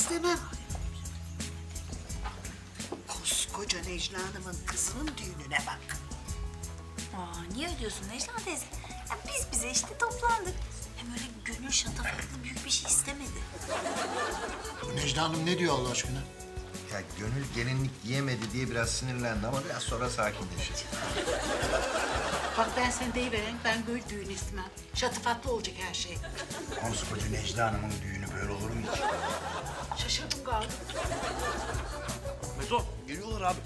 istemem. Koskoca Necla Hanım'ın kızının düğününe bak. Aa, niye ödüyorsun Necla teyze? Ya biz bize işte toplandık. Hem öyle gönül şatafatlı büyük bir şey istemedi. Necla Hanım ne diyor Allah aşkına? Ya gönül gelinlik giyemedi diye biraz sinirlendi ama biraz sonra sakinleşir. Bak ben sen deyiveren ben gül düğün istemem. Şatafatlı olacak her şey. Koskoca Necla Hanım'ın düğünü böyle olur mu hiç? Şaşırdım galiba. Meto geliyorlar abi.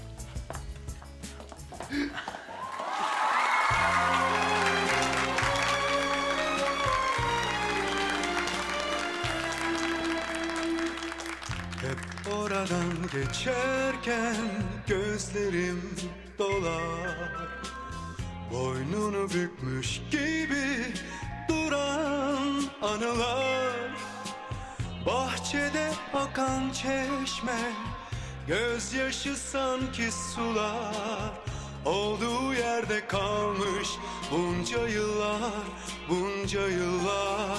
Hep oradan geçerken gözlerim dolar Boynunu bükmüş gibi duran anılar akan çeşme Gözyaşı sanki sular. Olduğu yerde kalmış bunca yıllar Bunca yıllar.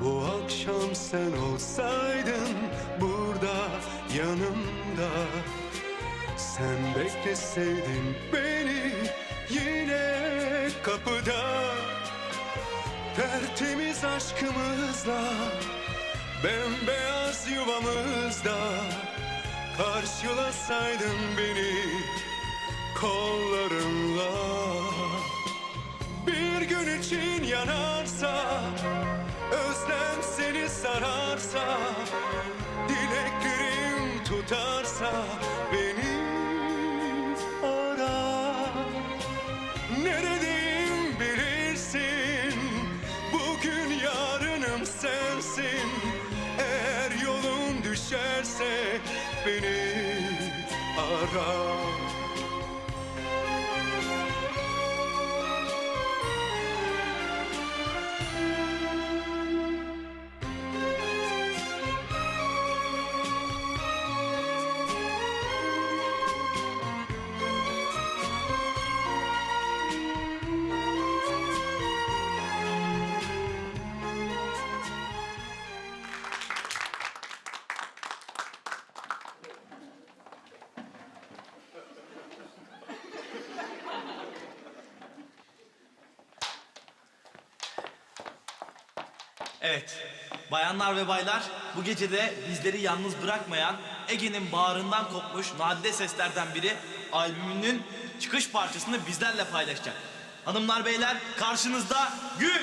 Bu akşam sen olsaydın burada yanımda. Sen bekleseydin beni yine kapıda. Tertemiz aşkımızla Bembeyaz yuvamızda Karşılasaydın beni kollarınla Bir gün için yanarsa Özlem seni sararsa Dileklerim tutarsa Beni ara Evet, bayanlar ve baylar bu gecede bizleri yalnız bırakmayan Ege'nin bağrından kopmuş nadide seslerden biri albümünün çıkış parçasını bizlerle paylaşacak. Hanımlar beyler karşınızda Gül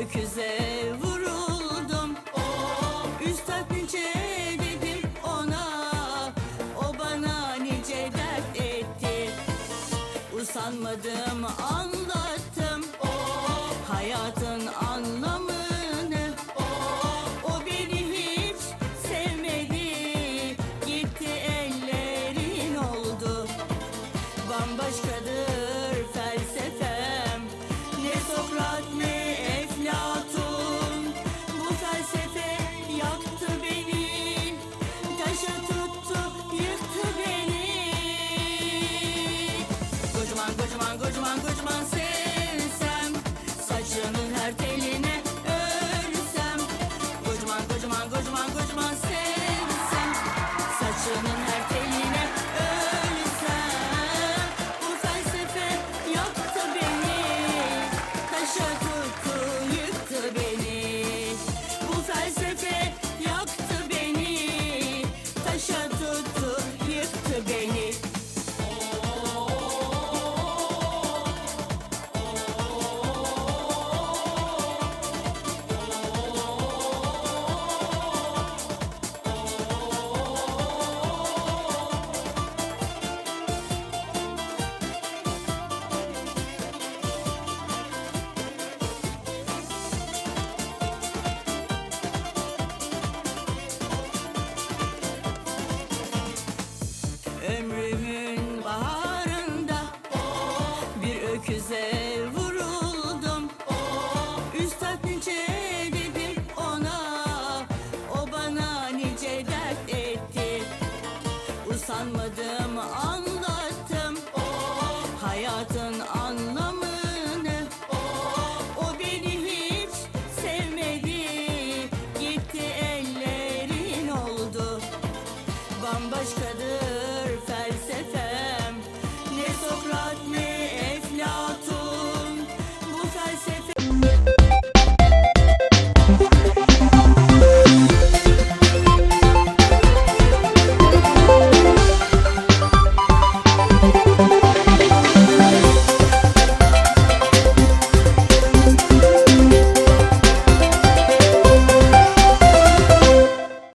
öküze vuruldum. Üstad nice dedim ona, o bana nice dert etti. Usanmadım anlattım, hayatın to